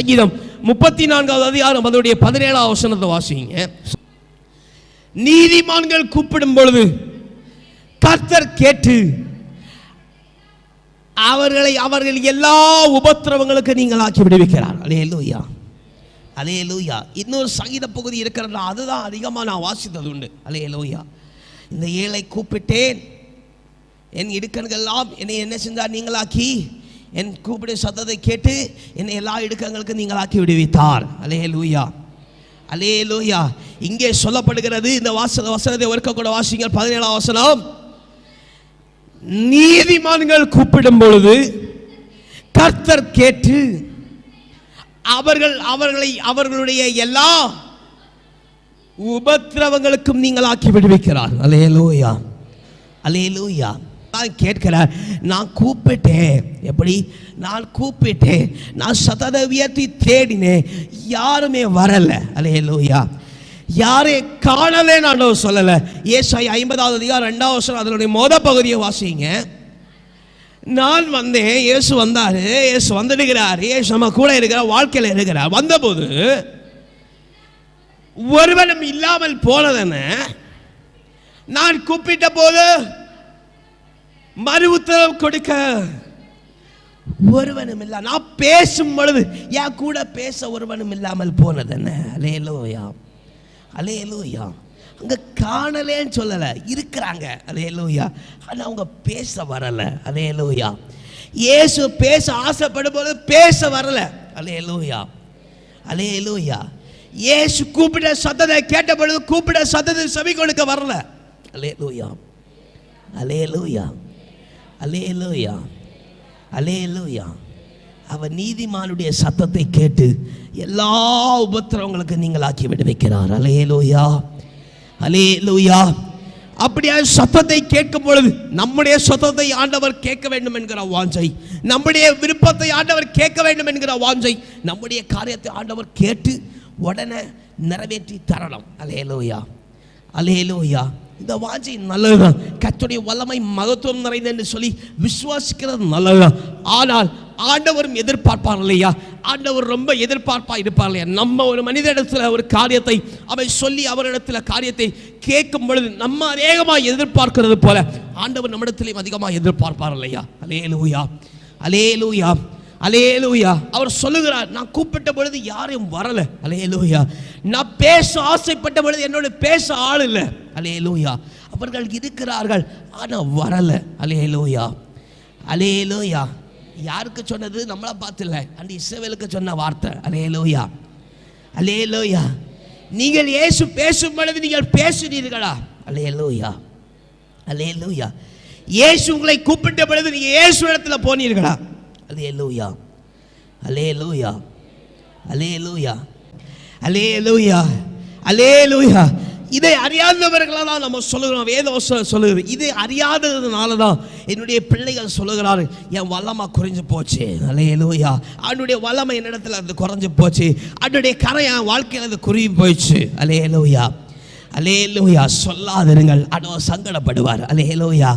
சங்கீதம் முப்பத்தி நான்காவது அதிகாரம் அதனுடைய பதினேழாம் வசனத்தை வாசிங்க. நீதிமான்கள் கூப்பிடும் பொழுது கர்த்தர் கேட்டு அவர்களை அவர்கள் எல்லா உபத்திரவங்களுக்கு நீங்கள் ஆக்கி விடுவிக்கிறார். அலே லூயா அலே லூயா இன்னொரு சங்கீத பகுதி இருக்கிறதா அதுதான் அதிகமாக நான் வாசித்தது உண்டு. அலே லூயா இந்த ஏழை கூப்பிட்டேன். என் இடுக்கண்கள்லாம் என்னை என்ன செஞ்சார்? நீங்களாக்கி என் கூப்பிடு சத்தத்தை கேட்டு என்னை எல்லா இடுக்கங்களுக்கும் நீங்களாக்கி விடுவித்தார். அலே லூயா அலே லூயா இங்கே சொல்லப்படுகிறது இந்த வாச வசனத்தை ஒருக்க கூட வாசிங்கள் பதினேழாம் வசனம். நீதிமான்கள் கூப்பிடும் பொழுது கர்த்தர் கேட்டு அவர்கள் அவர்களை அவர்களுடைய எல்லா உபத்திரவங்களுக்கும் நீங்கள் ஆக்கி விடுவிக்கிறார். அலே லூயா நான் கேட்கல நான் கூப்பிட்டேன். எப்படி? நான் கூப்பிட்டேன். நான் சததவியத்தை தேடினேன். யாருமே வரல. அலேலூயா யாரே காணலே நான் சொல்லலை. ஏசாய் ஐம்பதாவது அதிகாரம் ரெண்டாவது வருஷம் அதனுடைய மொத பகுதியை வாசிங்க. நான் வந்தேன். இயேசு வந்தார். இயேசு வந்துடுகிறார். இயேசு நம்ம கூட இருக்கிறார். வாழ்க்கையில் இருக்கிறார். வந்தபோது ஒருவனும் இல்லாமல் போனதென்ன? நான் கூப்பிட்ட போது மறு உத்தரவு கொடுக்க. ஒருவனும் இல்ல. நான் பேசும் பொழுது என் கூட பேச ஒருவனும் இல்லாமல் போனதென்ன அலையலோயா. அலையலோயா. அங்க காணலேன்னு சொல்லலை. இருக்கிறாங்க. அலையலோயா. ஆனால் அவங்க பேச வரல. அலையலோயா. இயேசு பேச ஆசைப்படும் போது பேச வரல. அலையலோயா. அலையலோயா. இயேசு கூப்பிட சத்தத்தை கேட்ட பொழுது கூப்பிட சத்தத்தை செவி கொடுக்க வரல அலேலூயா அலேலூயா அலேலூயா அலேலூயா அவர் நீதிமானுடைய சத்தத்தை கேட்டு எல்லா உபத்திரவங்களுக்கு நீங்கள் ஆக்கி விடுவிக்கிறார் அலே லோயா அப்படியா சத்தத்தை கேட்கும் பொழுது நம்முடைய சத்தத்தை ஆண்டவர் கேட்க வேண்டும் என்கிற வாஞ்சை நம்முடைய விருப்பத்தை ஆண்டவர் கேட்க வேண்டும் என்கிற வாஞ்சை நம்முடைய காரியத்தை ஆண்டவர் கேட்டு உடனே நிறைவேற்றி தரணும் அலேலூயா அலேலூயா இந்த வாஞ்சை நல்லதுதான். கத்துடைய வல்லமை மகத்துவம் நிறைந்த என்று சொல்லி விசுவாசிக்கிறது நல்லதுதான். ஆனால் ஆண்டவரும் எதிர்பார்ப்பார் இல்லையா? ஆண்டவர் ரொம்ப எதிர்பார்ப்பா இருப்பார் இல்லையா? நம்ம ஒரு மனித இடத்துல ஒரு காரியத்தை அவை சொல்லி அவரிடத்தில் காரியத்தை கேட்கும் பொழுது நம்ம அநேகமாக எதிர்பார்க்கிறது போல ஆண்டவர் நம்மிடத்திலையும் அதிகமாக எதிர்பார்ப்பார் இல்லையா? அலே லூயா அலேலூயா அவர் சொல்லுகிறார் நான் கூப்பிட்ட பொழுது யாரையும் வரல. அலேலூயா நான் பேச ஆசைப்பட்ட பொழுது என்னோட பேச ஆள் இல்லை. அலேலூயா அவர்கள் இருக்கிறார்கள் ஆனால் வரல. அலேலூயா அலேலூயா யாருக்கு சொன்னது? நம்மள பார்த்து இல்லை அந்த இசவேலுக்கு சொன்ன வார்த்தை. அலேலூயா அலேலூயா நீங்கள் இயேசு பேசும் பொழுது நீங்கள் பேசுனீர்களா? அலேலூயா அலேலூயா இயேசு உங்களை கூப்பிட்ட பொழுது நீங்கள் இயேசு இடத்துல போனீர்களா? Hallelujah hallelujah hallelujah hallelujah hallelujah இதை அறியாதவர்களாக தான் நம்ம சொல்லுகிறோம். வேதவசம் சொல்லுகிறோம் இது அறியாததுனால தான் என்னுடைய பிள்ளைகள் சொல்லுகிறாரு என் வல்லமா குறைஞ்சு போச்சு. அலையலூயா அவனுடைய வல்லமை என்னிடத்துல அது குறைஞ்சு போச்சு. அவனுடைய கரை என் வாழ்க்கையில் அது குறுகி போயிடுச்சு. அலையலூயா அலேலூயா சொல்லாதிருங்கள். அடோ சங்கடப்படுவார். அலேலூயா